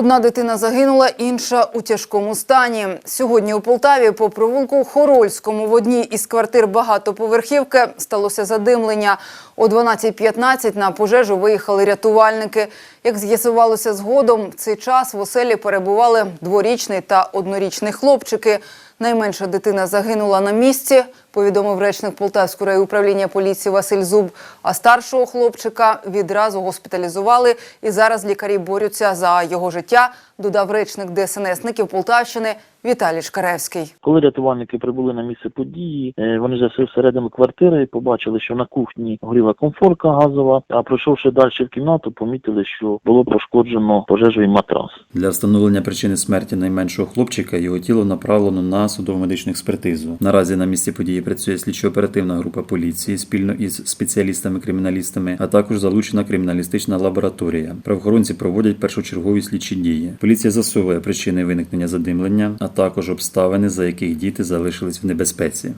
Одна дитина загинула, інша у тяжкому стані. Сьогодні у Полтаві по провулку Хорольському в одній із квартир багатоповерхівки сталося задимлення. О 12.15 на пожежу виїхали рятувальники. Як з'ясувалося згодом, в цей час в оселі перебували дворічний та однорічний хлопчики. Найменша дитина загинула на місці, повідомив речник Полтавського райуправління поліції Василь Зуб. А старшого хлопчика відразу госпіталізували і зараз лікарі борються за його життя, додав речник ДСНСників Полтавщини Віталій Шкаревський. Коли рятувальники прибули на місце події, е, вони зайшли всередину квартири, побачили, що на кухні горіла комфорка газова. А пройшовши далі в кімнату, помітили, що було пошкоджено пожежовий матрас. Для встановлення причини смерті найменшого хлопчика його тіло направлено на судово-медичну експертизу. Наразі на місці події працює слідчо-оперативна група поліції спільно із спеціалістами-криміналістами, а також залучена криміналістична лабораторія. Правоохоронці проводять першочергові слідчі дії. Поліція засовує причини виникнення задимлення, а також обставини, за яких діти залишились в небезпеці.